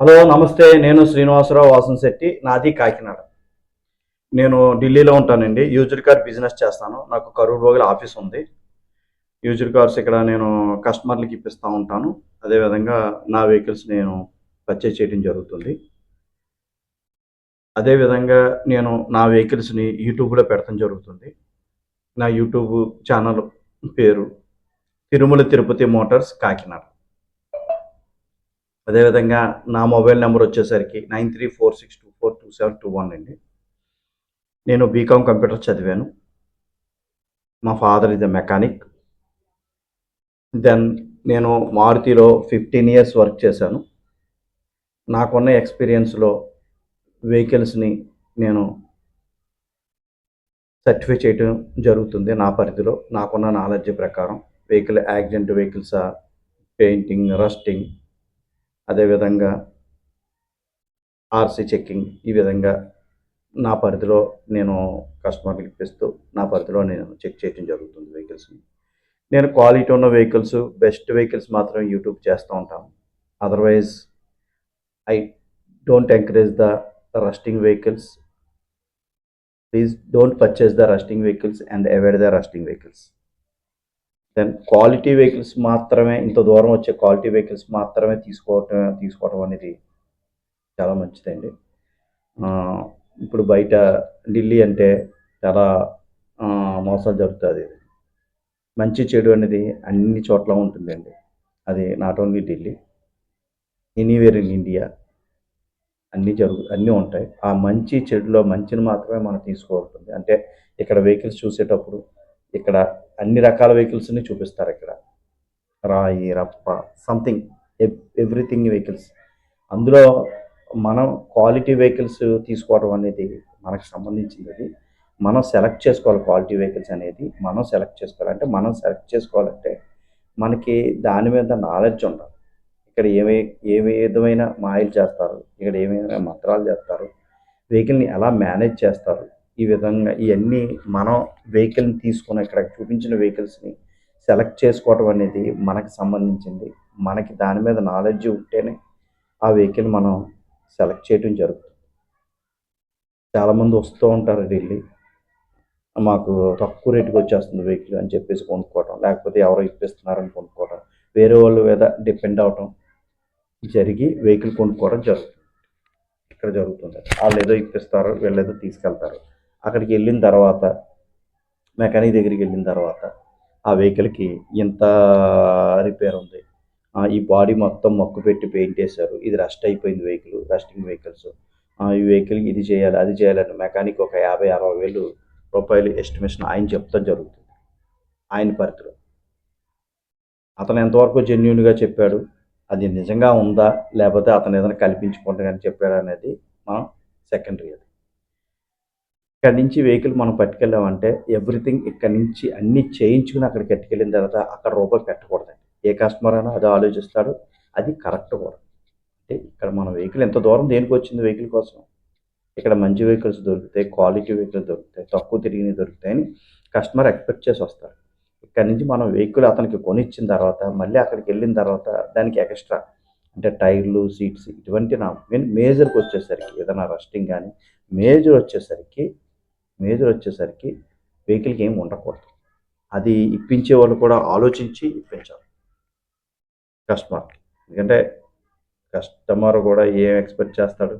Hello నమస్తే. నేను శ్రీనివాసరావు వాసన్ శెట్టి నాది కాకినాడ. నేను ఢిల్లీలో ఉంటానండి. యూజర్ కార్ బిజినెస్ చేస్తాను. నాకు కరూర్ రోగుల ఆఫీస్ ఉంది. యూజర్ కార్స్ ఇక్కడ నేను కస్టమర్లకి ఇప్పిస్తూ ఉంటాను. అదేవిధంగా నా వెహికల్స్ నేను పర్చేజ్ చేయడం జరుగుతుంది. అదేవిధంగా నేను నా వెహికల్స్ని యూట్యూబ్లో పెడతాం జరుగుతుంది. నా యూట్యూబ్ ఛానల్ పేరు తిరుమల తిరుపతి మోటార్స్ కాకినాడ. అదేవిధంగా నా మొబైల్ నెంబర్ వచ్చేసరికి nine three four six two four two seven two one అండి. నేను బీకామ్ కంప్యూటర్ చదివాను. మా father is a mechanic. Then నేను మారుతిలో ఫిఫ్టీన్ ఇయర్స్ వర్క్ చేశాను. నాకున్న ఎక్స్పీరియన్స్లో వెహికల్స్ని నేను సర్టిఫై చేయటం జరుగుతుంది నా పరిధిలో. నాకున్న నాలెడ్జ్ ప్రకారం vehicle accident vehicles painting rusting అదేవిధంగా ఆర్సీ చెక్కింగ్ ఈ విధంగా నా పరిధిలో నేను కస్టమర్కి ఇప్పిస్తూ నా పరిధిలో నేను చెక్ చేయడం జరుగుతుంది వెహికల్స్ని నేను క్వాలిటీ ఉన్న వెహికల్స్ బెస్ట్ వెహికల్స్ మాత్రం యూట్యూబ్ చేస్తూ ఉంటాను. Otherwise I don't encourage the rusting vehicles please don't purchase the rusting vehicles and avoid the rusting vehicles then quality vehicles మాత్రమే ఇంత దూరం వచ్చే క్వాలిటీ వెహికల్స్ మాత్రమే తీసుకోవటం తీసుకోవటం అనేది చాలా మంచిదండి. ఇప్పుడు బయట ఢిల్లీ అంటే చాలా మోసాలు జరుగుతుంది. మంచి చెడు అనేది అన్ని చోట్ల ఉంటుందండి. అది not only Delhi anywhere in India అన్నీ జరుగు అన్నీ ఉంటాయి. ఆ మంచి చెడులో మంచిని మాత్రమే మనం తీసుకోవాల్సింది అంటే ఇక్కడ వెహికల్స్ చూసేటప్పుడు ఇక్కడ అన్ని రకాల వెహికల్స్ని చూపిస్తారు ఇక్కడ. రాయి రప్ప సంథింగ్ ఎవ్రీథింగ్ వెహికల్స్ అందులో మనం క్వాలిటీ వెహికల్స్ తీసుకోవడం అనేది మనకు సంబంధించింది అది మనం సెలెక్ట్ చేసుకోవాలి క్వాలిటీ వెహికల్స్ అనేది. మనం సెలెక్ట్ చేసుకోవాలి. అంటే మనం సెలెక్ట్ చేసుకోవాలంటే మనకి దాని మీద నాలెడ్జ్ ఉండాలి. ఇక్కడ ఏమే ఏ విధమైన మాయిల్ చేస్తారు? ఇక్కడ ఏమైనా మంత్రాలు చేస్తారు? వెహికల్ని ఎలా మేనేజ్ చేస్తారు? ఈ విధంగా ఇవన్నీ మనం వెహికల్ని తీసుకుని ఇక్కడ చూపించిన వెహికల్స్ని సెలెక్ట్ చేసుకోవటం అనేది మనకి సంబంధించింది. మనకి దాని మీద నాలెడ్జ్ ఉంటేనే ఆ వెహికల్ మనం సెలెక్ట్ చేయడం జరుగుతుంది. చాలామంది వస్తూ ఉంటారు ఢిల్లీ. మాకు తక్కువ రేటుకి వచ్చేస్తుంది వెహికల్ అని చెప్పేసి కొనుక్కోవటం. లేకపోతే ఎవరో ఇప్పిస్తున్నారని కొనుక్కోవటం. వేరే వాళ్ళ మీద డిపెండ్ అవటం జరిగి వెహికల్ కొనుక్కోవడం జరుగుతుంది. ఇక్కడ జరుగుతుంది. వాళ్ళు ఏదో ఇప్పిస్తారు వీళ్ళు ఏదో తీసుకెళ్తారు. అక్కడికి వెళ్ళిన తర్వాత మెకానిక్ దగ్గరికి వెళ్ళిన తర్వాత ఆ వెహికల్కి ఇంత రిపేర్ ఉంది. ఈ బాడీ మొత్తం మొక్కు పెట్టి పెయింట్ వేశారు. ఇది రస్ట్ అయిపోయింది వెహికల్ రస్టింగ్ వెహికల్స్. ఈ వెహికల్కి ఇది చేయాలి అది చేయాలని మెకానిక్ ఒక యాభై అరవై వేలు రూపాయలు ఎస్టిమేషన్ ఆయన చెప్తాం జరుగుతుంది. ఆయన పరిధిలో. అతను ఎంతవరకు జెన్యున్గా చెప్పాడు? అది నిజంగా ఉందా? లేకపోతే అతను ఏదైనా కల్పించుకుంటానని చెప్పాడు అనేది మనం సెకండరీ అది ఇక్కడ నుంచి వెహికల్ మనం పట్టుకెళ్ళామంటే ఎవ్రీథింగ్ ఇక్కడ నుంచి అన్ని చేయించుకుని అక్కడికి ఎట్టుకెళ్ళిన తర్వాత అక్కడ రూపాయి పెట్టకూడదండి. ఏ కస్టమర్ అయినా అది ఆలోచిస్తాడు. అది కరెక్ట్ కూడా. అంటే ఇక్కడ మన వెహికల్ ఎంత దూరం దేనికి వచ్చింది వెహికల్ కోసం? ఇక్కడ మంచి వెహికల్స్ దొరుకుతాయి క్వాలిటీ వెహికల్స్ దొరుకుతాయి తక్కువ తిరిగినవి దొరుకుతాయని కస్టమర్ ఎక్స్పెక్ట్ చేసి వస్తారు. ఇక్కడ నుంచి మనం వెహికల్ అతనికి కొనిచ్చిన తర్వాత మళ్ళీ అక్కడికి వెళ్ళిన తర్వాత దానికి ఎక్స్ట్రా అంటే టైర్లు సీట్స్ ఇటువంటి నా మెయిన్ మేజర్కి వచ్చేసరికి ఏదైనా రస్టింగ్ కానీ మేజర్ వచ్చేసరికి మేజర్ వచ్చేసరికి వెహికల్కి ఏమి ఉండకూడదు. అది ఇప్పించే వాళ్ళు కూడా ఆలోచించి ఇప్పించాలి. కస్టమర్ ఎందుకంటే కస్టమర్ కూడా ఏం ఎక్స్పెక్ట్ చేస్తాడు?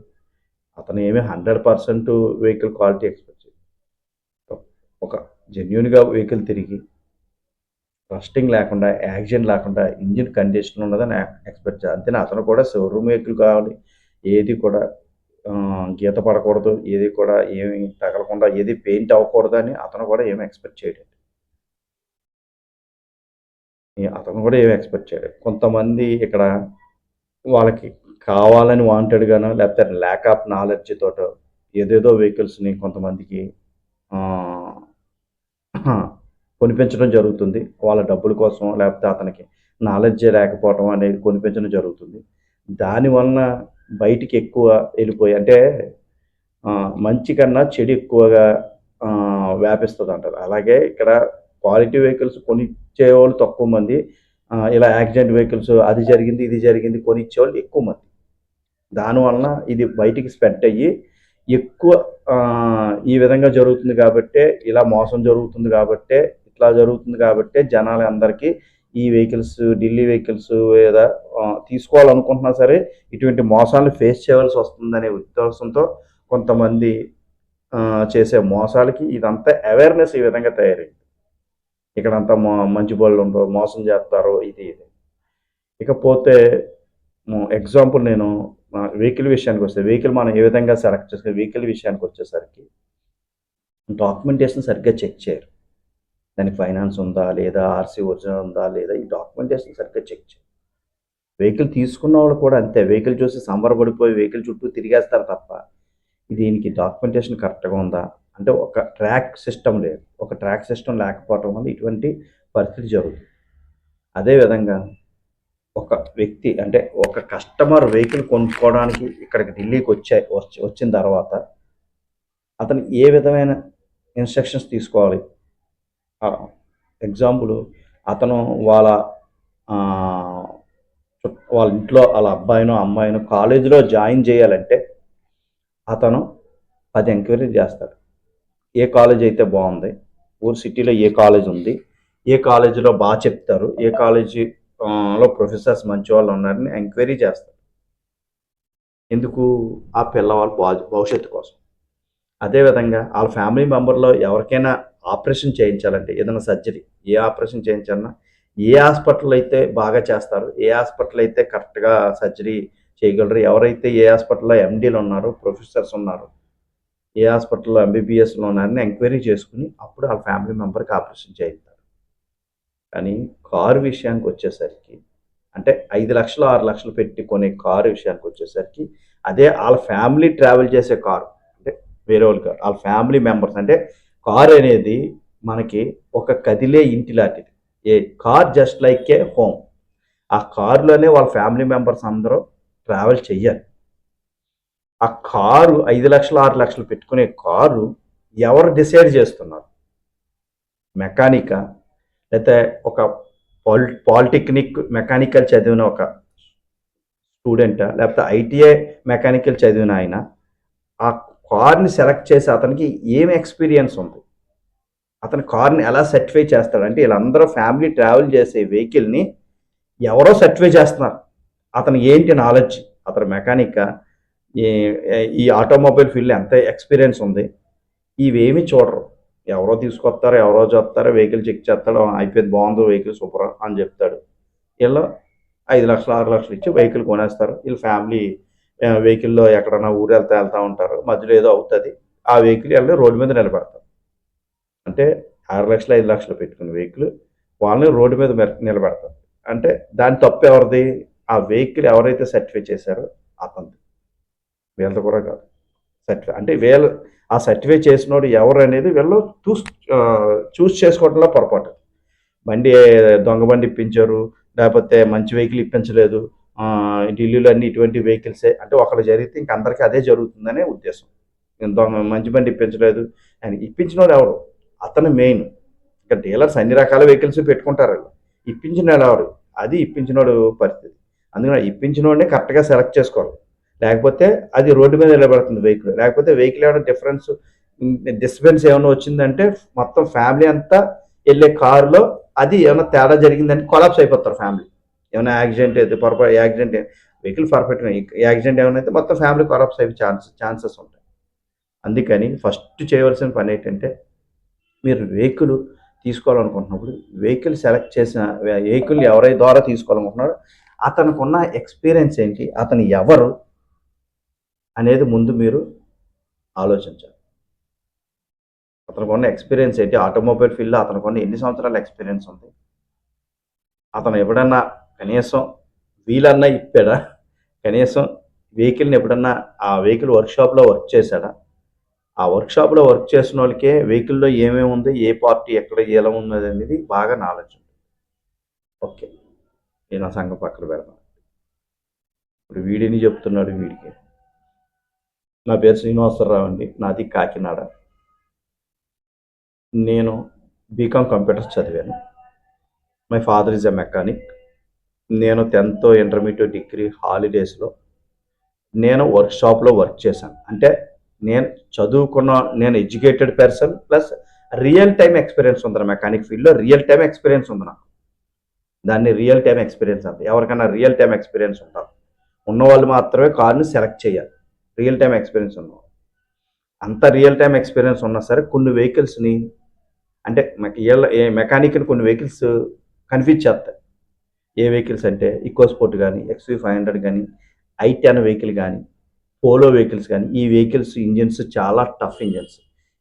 అతను ఏమి hundred percent vehicle quality expect చేయడు. ఒక జెన్యున్గా వెహికల్ తిరిగి రస్టింగ్ లేకుండా యాక్సిడెంట్ లేకుండా ఇంజిన్ కండిషన్ ఉన్నదని ఎక్స్పెక్ట్ చేయాలి అంతేనా? అతను కూడా షోరూమ్ వెహికల్ కావాలి ఏది కూడా గీత పడకూడదు ఏది కూడా ఏమి తగలకుండా ఏది పెయింట్ అవ్వకూడదు అని అతను కూడా ఏమి ఎక్స్పెక్ట్ చేయలేదు. అతను కూడా ఏమి ఎక్స్పెక్ట్ చేయలేదు. కొంతమంది ఇక్కడ వాళ్ళకి కావాలని వాంటెడ్గానో లేకపోతే ల్యాక్ ఆఫ్ నాలెడ్జ్ తోటో ఏదేదో వెహికల్స్ని కొంతమందికి కొనిపించడం జరుగుతుంది. వాళ్ళ డబ్బుల కోసం లేకపోతే అతనికి నాలెడ్జ్ లేకపోవడం అనేది కొనిపించడం జరుగుతుంది. దానివలన బయటికి ఎక్కువ వెళ్ళిపోయి అంటే మంచి కన్నా చెడు ఎక్కువగా వ్యాపిస్తుంది అంటారు అలాగే ఇక్కడ క్వాలిటీ వెహికల్స్ కొనిచ్చే వాళ్ళు తక్కువ మంది ఇలా యాక్సిడెంట్ వెహికల్స్ అది జరిగింది ఇది జరిగింది కొనిచ్చే వాళ్ళు ఎక్కువ మంది. దానివలన ఇది బయటికి స్ప్రెడ్ అయ్యి ఎక్కువ ఈ విధంగా జరుగుతుంది కాబట్టే ఇలా మోసం జరుగుతుంది కాబట్టే ఇట్లా జరుగుతుంది కాబట్టే జనాలు అందరికీ ఈ వెహికల్స్ ఢిల్లీ వెహికల్స్ లేదా తీసుకోవాలనుకుంటున్నా సరే ఇటువంటి మోసాలను ఫేస్ చేయవలసి వస్తుందనే ఉద్దేశంతో కొంతమంది చేసే మోసాలకి ఇదంతా అవేర్నెస్ ఈ విధంగా తయారైంది. ఇక్కడంతా మో మంచి బళ్ళు ఉండవు మోసం చేస్తారు ఇది ఇది. ఇకపోతే ఎగ్జాంపుల్ నేను వెహికల్ విషయానికి వస్తే వెహికల్ మనం ఏ విధంగా సెలెక్ట్ చేసుకుని వెహికల్ విషయానికి వచ్చేసరికి డాక్యుమెంటేషన్ సరిగ్గా చెక్ చేయరు. దానికి ఫైనాన్స్ ఉందా లేదా ఆర్సీ ఒరిజినల్ ఉందా లేదా ఈ డాక్యుమెంటేషన్ సరిగ్గా చెక్ చేయాలి వెహికల్ తీసుకున్న వాళ్ళు కూడా అంతే వెహికల్ చూసి సంబరపడిపోయి వెహికల్ చుట్టూ తిరిగేస్తారు తప్ప దీనికి డాక్యుమెంటేషన్ కరెక్ట్గా ఉందా? అంటే ఒక ట్రాక్ సిస్టమ్ లేదు ఒక ట్రాక్ సిస్టమ్ లేకపోవటం వల్ల ఇటువంటి పరిస్థితి జరుగుతుంది. అదేవిధంగా ఒక వ్యక్తి అంటే ఒక కస్టమర్ వెహికల్ కొనుక్కోవడానికి ఇక్కడికి ఢిల్లీకి వచ్చే వచ్చి వచ్చిన తర్వాత అతను ఏ విధమైన ఇన్స్ట్రక్షన్స్ తీసుకోవాలి? ఎగ్జాంపుల్ అతను వాళ్ళ వాళ్ళ ఇంట్లో వాళ్ళ అబ్బాయినో అమ్మాయినో కాలేజీలో జాయిన్ చేయాలంటే అతను పది ఎంక్వైరీ చేస్తాడు. ఏ కాలేజ్ అయితే బాగుంది ఊరు సిటీలో ఏ కాలేజ్ ఉంది ఏ కాలేజీలో బాగా చెప్తారు ఏ కాలేజీలో ప్రొఫెసర్స్ మంచి వాళ్ళు ఉన్నారని ఎంక్వైరీ చేస్తారు ఎందుకు? ఆ పిల్లవాళ్ళ భవిష్యత్తు కోసం. అదేవిధంగా వాళ్ళ ఫ్యామిలీ మెంబర్లో ఎవరికైనా ఆపరేషన్ చేయించాలంటే ఏదైనా సర్జరీ ఏ ఆపరేషన్ చేయించాలన్నా ఏ హాస్పిటల్ అయితే బాగా చేస్తారు ఏ హాస్పిటల్ అయితే కరెక్ట్గా సర్జరీ చేయగలరు ఎవరైతే ఏ హాస్పిటల్లో ఎండీలు ఉన్నారు ప్రొఫెసర్స్ ఉన్నారు ఏ హాస్పిటల్లో ఎంబీబీఎస్లో ఉన్నారని ఎంక్వైరీ చేసుకుని అప్పుడు ఆ ఫ్యామిలీ మెంబర్కి ఆపరేషన్ చేయిస్తారు. కానీ కారు విషయానికి వచ్చేసరికి అంటే ఐదు లక్షలు ఆరు లక్షలు పెట్టి కొనే కారు విషయానికి వచ్చేసరికి అదే వాళ్ళ ఫ్యామిలీ ట్రావెల్ చేసే కారు అంటే వేరే వాళ్ళు కారు వాళ్ళ ఫ్యామిలీ మెంబర్స్ అంటే కార్ అనేది మనకి ఒక కదిలే ఇంటి లాంటిది. A car just like a home ఆ కారులోనే వాళ్ళ ఫ్యామిలీ మెంబర్స్ అందరూ ట్రావెల్ చెయ్యాలి. ఆ కారు ఐదు లక్షలు ఆరు లక్షలు పెట్టుకునే కారు ఎవరు డిసైడ్ చేస్తున్నారు? మెకానికా? లేకపోతే ఒక పాలి పాలిటెక్నిక్ మెకానికల్ చదివిన ఒక స్టూడెంటా? లేకపోతే ఐటీఐ మెకానికల్ చదివిన ఆయన? ఆ కార్ని సెలెక్ట్ చేసి అతనికి ఏం ఎక్స్పీరియన్స్ ఉంది? అతను కార్ని ఎలా సర్టిఫై చేస్తాడంటే వీళ్ళందరూ ఫ్యామిలీ ట్రావెల్ చేసే వెహికల్ని ఎవరో సర్టిఫై చేస్తున్నారు. అతను ఏంటి నాలెడ్జ్? అతను మెకానిక్ ఈ ఈ ఆటోమొబైల్ ఫీల్డ్ ఎంత ఎక్స్పీరియన్స్ ఉంది? ఇవేమి చూడరు. ఎవరో తీసుకొస్తారు ఎవరో చేస్తారు వెహికల్ చెక్ చేస్తాడు అయిపోయింది బాగుంది వెహికల్ సూపర్ అని చెప్తాడు. వీళ్ళు ఐదు లక్షలు ఆరు లక్షలు ఇచ్చి వెహికల్ కొనేస్తారు. వీళ్ళు ఫ్యామిలీ వెహికల్లో ఎక్కడన్నా ఊరు వెళ్తా వెళ్తూ ఉంటారు. మధ్యలో ఏదో అవుతుంది. ఆ వెహికల్ వెళ్ళి రోడ్డు మీద నిలబెడతారు. అంటే ఆరు లక్షలు ఐదు లక్షలు పెట్టుకున్న వెహికల్ వాళ్ళని రోడ్డు మీద నిలబెడతారు. అంటే దాని తప్పు ఎవరిది? ఆ వెహికల్ ఎవరైతే సర్టిఫై చేశారో అతను వీళ్ళది కూడా కాదు. సర్టిఫై అంటే వీళ్ళ ఆ సర్టిఫై చేసినోడు ఎవరు అనేది వీళ్ళు చూస్ చూస్ చేసుకోవడంలో పొరపాటు. బండి దొంగ బండి ఇప్పించారు. లేకపోతే మంచి వెహికల్ ఇప్పించలేదు. ఢిల్లీలో అన్ని ఇటువంటి వెహికల్సే అంటే ఒకళ్ళు జరిగితే ఇంక అందరికీ అదే జరుగుతుందనే ఉద్దేశం. నేను మంచి బండి ఇప్పించలేదు. అని ఇప్పించినోడు ఎవరు? అతను మెయిన్. ఇంకా డీలర్స్ అన్ని రకాల వెహికల్స్ పెట్టుకుంటారు వాళ్ళు. ఇప్పించిన ఎవరు? అది ఇప్పించినోడు పరిస్థితి. అందుకని ఇప్పించినోడిని కరెక్ట్గా సెలెక్ట్ చేసుకోవాలి. లేకపోతే అది రోడ్డు మీద నిలబడుతుంది వెహికల్ లేకపోతే వెహికల్ ఏమైనా డిఫరెన్స్ డిస్టర్బెన్స్ ఏమైనా వచ్చిందంటే మొత్తం ఫ్యామిలీ అంతా వెళ్ళే కారులో అది ఏమైనా తేడా జరిగిందంటే కొలాప్స్ అయిపోతారు ఫ్యామిలీ ఏమైనా యాక్సిడెంట్ అయితే పొరపాటు యాక్సిడెంట్ వెహికల్ పర్ఫెక్ట్ యాక్సిడెంట్ ఏమైనా అయితే మొత్తం ఫ్యామిలీ కొలాప్స్ అయ్యే ఛాన్స్ ఛాన్సెస్ ఉంటాయి. అందుకని ఫస్ట్ చేయవలసిన పని ఏంటంటే మీరు వెహికల్ తీసుకోవాలనుకుంటున్నప్పుడు వెహికల్ సెలెక్ట్ చేసిన వెహికల్ ఎవరై ద్వారా తీసుకోవాలనుకుంటున్నారో అతనికి ఉన్న ఎక్స్పీరియన్స్ ఏంటి అతను ఎవరు అనేది ముందు మీరు ఆలోచించాలి. అతనికి ఉన్న ఎక్స్పీరియన్స్ ఏంటి ఆటోమొబైల్ ఫీల్డ్లో అతనికి ఉన్న ఎన్ని సంవత్సరాల ఎక్స్పీరియన్స్ ఉంది అతను ఎప్పుడన్నా కనీసం వీలన్నా ఇప్పాడా? కనీసం వెహికల్ని ఎప్పుడన్నా ఆ వెహికల్ వర్క్షాప్లో వర్క్ చేశాడా? ఆ వర్క్షాప్లో వర్క్ చేసిన వాళ్ళకే వెహికల్లో ఏమేమి ఉంది ఏ పార్టీ ఎక్కడ ఎలా ఉన్నది అనేది బాగా నాలెడ్జ్ ఉంది ఓకే. నేను ఆ సంఘం పక్కన పెడతాను. ఇప్పుడు వీడిని చెప్తున్నాడు వీడికి? నా పేరు శ్రీనివాసరావు అండి. నాది కాకినాడ. నేను బీకామ్ కంప్యూటర్స్ చదివాను. My father is a mechanic. నేను టెన్త్ ఇంటర్మీడియట్ డిగ్రీ హాలిడేస్లో నేను వర్క్ షాప్లో వర్క్ చేశాను. అంటే నేను చదువుకున్న నేను educated person plus real time experience ఉంది మెకానిక్ ఫీల్డ్లో రియల్ టైం ఎక్స్పీరియన్స్ ఉంది నాకు. దాన్ని రియల్ టైం ఎక్స్పీరియన్స్ అంట. ఎవరికైనా రియల్ టైం ఎక్స్పీరియన్స్ ఉంటారు ఉన్నవాళ్ళు మాత్రమే కార్ని సెలెక్ట్ చేయాలి. రియల్ టైం ఎక్స్పీరియన్స్ ఉన్నవాళ్ళు. అంత రియల్ టైం ఎక్స్పీరియన్స్ ఉన్నా సరే కొన్ని వెహికల్స్ని అంటే మెకానిక్ని కొన్ని వెహికల్స్ కన్ఫ్యూజ్ చేస్తాయి ఏ వెహికల్స్ అంటే ఈకో స్పోర్ట్ కానీ ఎక్స్వీ ఫైవ్ హండ్రెడ్ కానీ ఐ టెన్ వెహికల్ కానీ పోలో వెహికల్స్ కానీ ఈ వెహికల్స్ ఇంజిన్స్ చాలా టఫ్ ఇంజిన్స్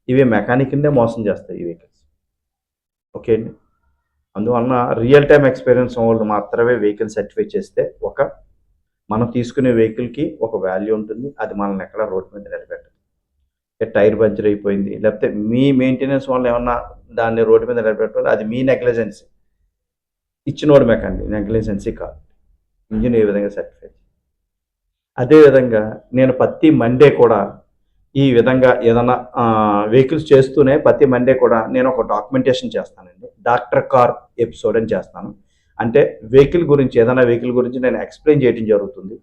ఇవి మెకానిక్నే మోసం చేస్తాయి ఈ వెహికల్స్ ఓకే అండి? అందువలన రియల్ టైం ఎక్స్పీరియన్స్ వాళ్ళు మాత్రమే వెహికల్ సర్టిఫై చేస్తే ఒక మనం తీసుకునే వెహికల్కి ఒక వాల్యూ ఉంటుంది. అది మనల్ని ఎక్కడ రోడ్డు మీద నిలబెట్టదు. టైర్ పంచర్ అయిపోయింది లేకపోతే మీ మెయింటెనెన్స్ వల్ల ఏమన్నా దాన్ని రోడ్డు మీద నిలబెట్టాలి అది మీ నెగ్లిజెన్సీ ఇచ్చినోడు మెకానిక్ నెగ్లిజెన్సీ కాదు. ఇంజిన్ ఏ విధంగా సర్టిఫై అదేవిధంగా నేను ప్రతి మండే కూడా ఈ విధంగా ఏదైనా వెహికల్స్ చేస్తూనే ప్రతి మండే కూడా నేను ఒక డాక్యుమెంటేషన్ చేస్తానండి. డాక్టర్ కార్ ఎపిసోడ్ అని చేస్తాను. అంటే వెహికల్ గురించి ఏదైనా వెహికల్ గురించి నేను ఎక్స్ప్లెయిన్ చేయడం జరుగుతుంది.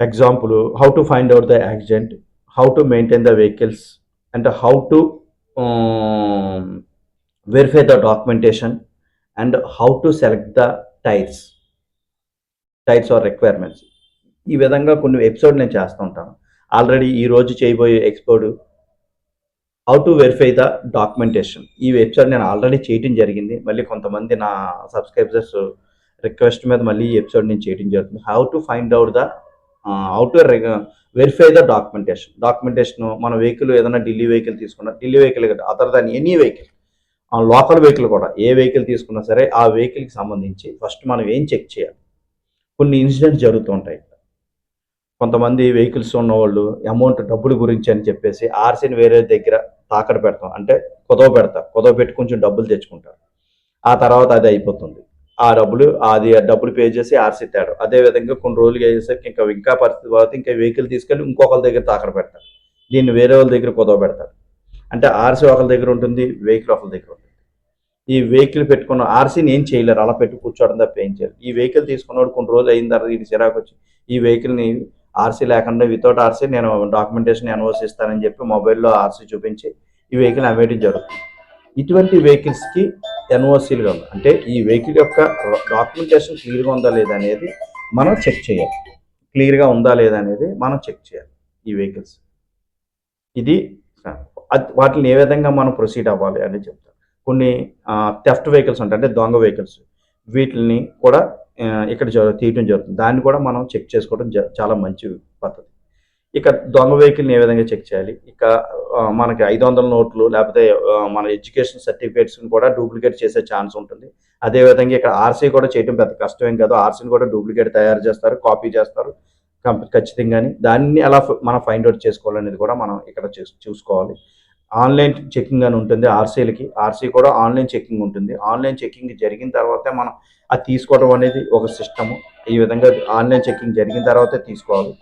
Example how to find out the accident how to maintain the vehicles and how to verify the documentation and how to select the tyres tyres are requirements ఈ విధంగా కొన్ని ఎపిసోడ్ నేను చేస్తూ ఉంటాను. ఆల్రెడీ ఈ రోజు చేయబోయే export how to verify the documentation ఈ వెబ్సైట్ నేను ఆల్రెడీ చేయడం జరిగింది. మళ్ళీ కొంతమంది నా సబ్స్క్రైబర్స్ రిక్వెస్ట్ మీద మళ్ళీ ఈ ఎపిసోడ్ నేను చేయడం జరుగుతుంది. How to find out the how to verify the documentation documentation మన వెహికల్ ఏదైనా ఢిల్లీ వెహికల్ తీసుకున్నా Delhi vehicle other than any vehicle local vehicle కూడా ఏ వెహికల్ తీసుకున్నా సరే ఆ వెహికల్కి సంబంధించి ఫస్ట్ మనం ఏం చెక్ చేయాలి? కొన్ని ఇన్సిడెంట్స్ జరుగుతూ ఉంటాయి. కొంతమంది వెహికల్స్ ఉన్నవాళ్ళు అమౌంట్ డబ్బుల గురించి అని చెప్పేసి ఆర్సీని వేరే దగ్గర తాకడ పెడతాం. అంటే కుదవ పెడతారు కుదవ పెట్టి కొంచెం డబ్బులు తెచ్చుకుంటారు. ఆ తర్వాత అది అయిపోతుంది. ఆ డబ్బులు అది ఆ డబ్బులు పే చేసి ఆర్సీ తేడు అదే విధంగా కొన్ని రోజులు అయ్యేసరికి ఇంకా ఇంకా పరిస్థితి తర్వాత ఇంకా వెహికల్ తీసుకెళ్ళి ఇంకొకరి దగ్గర తాకడ పెడతారు దీన్ని వేరే వాళ్ళ దగ్గర కుదవ పెడతారు అంటే ఆర్సీ ఒకరి దగ్గర ఉంటుంది వెహికల్ ఒకరి దగ్గర ఉంటుంది. ఈ వెహికల్ పెట్టుకున్న ఆర్సీని ఏం చేయలేరు. అలా పెట్టి కూర్చోవడం తప్ప ఏం చేయరు. ఈ వెహికల్ తీసుకున్నవాడు కొన్ని రోజులు అయిన తర్వాత ఇది చిరాకు వచ్చి ఈ వెహికల్ని ఆర్సీ లేకుండా వితౌట్ ఆర్సీ నేను డాక్యుమెంటేషన్ ఎన్ఓసి ఇస్తానని చెప్పి మొబైల్లో ఆర్సీ చూపించి ఈ వెహికల్ అమ్మేయడం జరుగుతుంది. ఇటువంటి వెహికల్స్కి ఎన్ఓసీలుగా ఉంది అంటే ఈ వెహికల్ యొక్క డాక్యుమెంటేషన్ క్లియర్గా ఉందా లేదా అనేది మనం చెక్ చేయాలి. క్లియర్గా ఉందా లేదా అనేది మనం చెక్ చేయాలి ఈ వెహికల్స్. ఇది వాటిని ఏ విధంగా మనం ప్రొసీడ్ అవ్వాలి అని చెప్తారు. కొన్ని టెఫ్ట్ వెహికల్స్ ఉంటాయి అంటే దొంగ వెహికల్స్. వీటిని కూడా ఇక్కడ తీయటం జరుగుతుంది. దాన్ని కూడా మనం చెక్ చేసుకోవడం జ- చాలా మంచి పద్ధతి. ఇక దొంగ వెహికల్ని ఏ విధంగా చెక్ చేయాలి? ఇక మనకి ఐదు వందల నోట్లు లేకపోతే మన ఎడ్యుకేషన్ సర్టిఫికేట్స్ని కూడా డూప్లికేట్ చేసే ఛాన్స్ ఉంటుంది. అదేవిధంగా ఇక్కడ ఆర్సీ కూడా చేయడం పెద్ద కష్టమేం కాదు. ఆర్సీని కూడా డూప్లికేట్ తయారు చేస్తారు కాపీ చేస్తారు. ఖచ్చితంగాని. దాన్ని ఎలా మనం ఫైండ్ అవుట్ చేసుకోవాలనేది కూడా మనం ఇక్కడ చూసుకోవాలి. ఆన్లైన్ చెకింగ్ అని ఉంటుంది ఆర్సీలకి. ఆర్సీ కూడా ఆన్లైన్ చెకింగ్ ఉంటుంది. ఆన్లైన్ చెకింగ్ జరిగిన తర్వాతే మనం అది తీసుకోవడం అనేది ఒక సిస్టము. ఈ విధంగా ఆన్లైన్ చెకింగ్ జరిగిన తర్వాతే తీసుకోవాలి.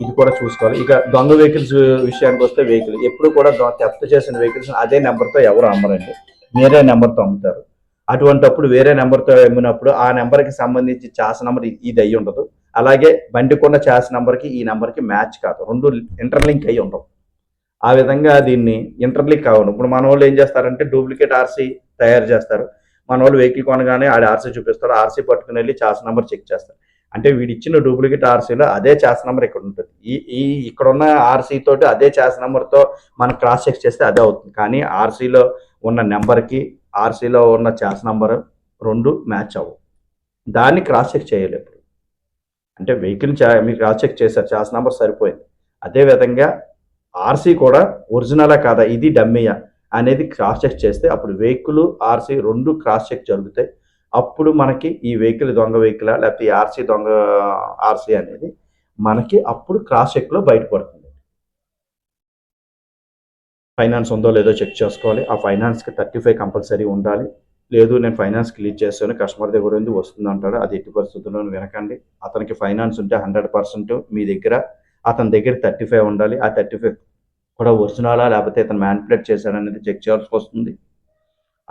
ఇది కూడా చూసుకోవాలి. ఇక దొంగ వెహికల్స్ విషయానికి వస్తే వెహికల్. ఎప్పుడు కూడా థెఫ్ట్ చేసిన వెహికల్స్ అదే నెంబర్తో ఎవరు అమ్మరండి. వేరే నెంబర్తో అమ్ముతారు. అటువంటప్పుడు వేరే నెంబర్తో అమ్మినప్పుడు ఆ నెంబర్కి సంబంధించి చాస్ నెంబర్ ఇది అయ్యి ఉండదు. అలాగే బండి కొన్న చాస్ నెంబర్కి ఈ నెంబర్కి మ్యాచ్ కాదు. రెండు ఇంటర్లింక్ అయ్యి ఉండవు. ఆ విధంగా దీన్ని ఇంటర్లింక్ కావను. ఇప్పుడు మన వాళ్ళు ఏం చేస్తారంటే డూప్లికేట్ ఆర్సీ తయారు చేస్తారు. మన వాళ్ళు వెహికల్ కొనగానే ఆడ ఆర్సీ చూపిస్తారు. ఆర్సీ పట్టుకుని వెళ్ళి చాస్ నెంబర్ చెక్ చేస్తారు. అంటే వీడు ఇచ్చిన డూప్లికేట్ ఆర్సీలో అదే చాస్ నెంబర్ ఇక్కడ ఉంటుంది. ఈ ఈ ఇక్కడ ఉన్న ఆర్సీ తోటి అదే చాస్ నెంబర్తో మనం క్రాస్ చెక్ చేస్తే అదే అవుతుంది. కానీ ఆర్సీలో ఉన్న నెంబర్కి ఆర్సీలో ఉన్న చాస్ నెంబర్ రెండు మ్యాచ్ అవ్వవు. దాన్ని క్రాస్ చెక్ చేయాలి ఇప్పుడు. అంటే వెహికల్ చా మీరు క్రాస్ చెక్ చేశారు చాస్ నెంబర్ సరిపోయింది. అదే విధంగా ఆర్సీ కూడా ఒరిజినలా కాదా ఇది డమ్మీయా అనేది క్రాస్ చెక్ చేస్తే అప్పుడు వెహికల్ ఆర్సీ రెండు క్రాస్ చెక్ జరుగుతాయి. అప్పుడు మనకి ఈ వెహికల్ దొంగ వెహికల్ లేకపోతే ఈ ఆర్సీ దొంగ ఆర్సీ అనేది మనకి అప్పుడు క్రాస్ చెక్లో బయటపడుతుంది. ఫైనాన్స్ ఉందో లేదో చెక్ చేసుకోవాలి. ఆ ఫైనాన్స్కి థర్టీ ఫైవ్ కంపల్సరీ ఉండాలి. లేదు నేను ఫైనాన్స్ క్లియర్ చేస్తాను కస్టమర్ దగ్గర ఉంది వస్తుంది అంటాడు అది ఎట్టి పరిస్థితుల్లో వినకండి. అతనికి ఫైనాన్స్ ఉంటే హండ్రెడ్ పర్సెంట్ మీ దగ్గర అతని దగ్గర థర్టీ ఫైవ్ ఉండాలి. ఆ థర్టీ ఫైవ్ కూడా ఒరిజినలా లేకపోతే ఇతను మ్యాన్పులేట్ చేశాడనేది చెక్ చేయాల్సి వస్తుంది.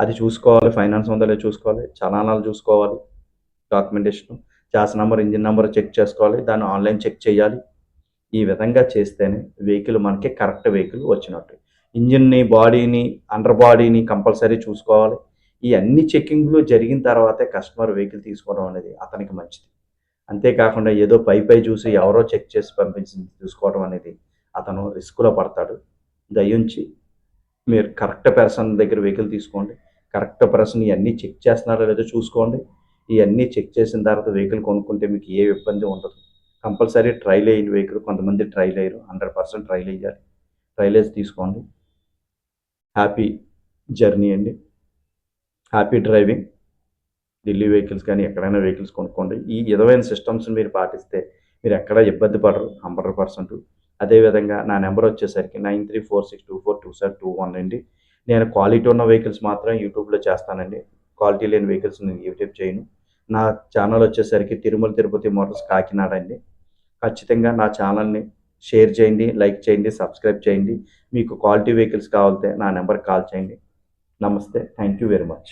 అది చూసుకోవాలి ఫైనాన్స్ ఉందో లేదో చూసుకోవాలి చలానాలు చూసుకోవాలి documentation. Chassis number engine number check చేసుకోవాలి దాన్ని ఆన్లైన్ చెక్ చేయాలి. ఈ విధంగా చేస్తేనే వెహికల్ మనకి కరెక్ట్ వెహికల్ వచ్చినట్టు. ఇంజిన్ని బాడీని అండర్ బాడీని కంపల్సరీ చూసుకోవాలి. ఈ అన్ని చెక్కింగ్లు జరిగిన తర్వాతే కస్టమర్ వెహికల్ తీసుకోవడం అనేది అతనికి మంచిది. అంతేకాకుండా ఏదో పై పై చూసి ఎవరో చెక్ చేసి పంపించింది చూసుకోవడం అనేది అతను రిస్క్లో పడతాడు. దయించి మీరు కరెక్ట్ పర్సన్ దగ్గర వెహికల్ తీసుకోండి. కరెక్ట్ పర్సన్ ఇవన్నీ చెక్ చేస్తున్నారో లేదో చూసుకోండి. ఇవన్నీ చెక్ చేసిన తర్వాత వెహికల్ కొనుక్కుంటే మీకు ఏ ఇబ్బంది ఉండదు. కంపల్సరీ ట్రైల్ అయిన వెహికల్ కొంతమంది ట్రైల్ అయ్యారు. హండ్రెడ్ పర్సెంట్ ట్రైల్ అయ్యాలి ట్రైలేజ్ తీసుకోండి. హ్యాపీ జర్నీ అండి. హ్యాపీ డ్రైవింగ్ ఢిల్లీ వెహికల్స్ కానీ ఎక్కడైనా వెహికల్స్ కొనుక్కోండి. ఈ విధమైన సిస్టమ్స్ మీరు పాటిస్తే మీరు ఎక్కడ ఇబ్బంది పడరు. Hundred percent. అదేవిధంగా నా నెంబర్ వచ్చేసరికి nine three four six two four two seven two one అండి. నేను క్వాలిటీ ఉన్న వెహికల్స్ మాత్రం యూట్యూబ్లో చేస్తానండి. క్వాలిటీ లేని వెహికల్స్ నేను యూట్యూబ్ చేయను. నా ఛానల్ వచ్చేసరికి తిరుమల తిరుపతి మోటార్స్ కాకినాడ అండి ఖచ్చితంగా నా ఛానల్ని షేర్ చేయండి లైక్ చేయండి సబ్స్క్రైబ్ చేయండి. మీకు క్వాలిటీ వెహికల్స్ కావాలంటే నా నెంబర్కి కాల్ చేయండి. నమస్తే థ్యాంక్ యూ వెరీ మచ్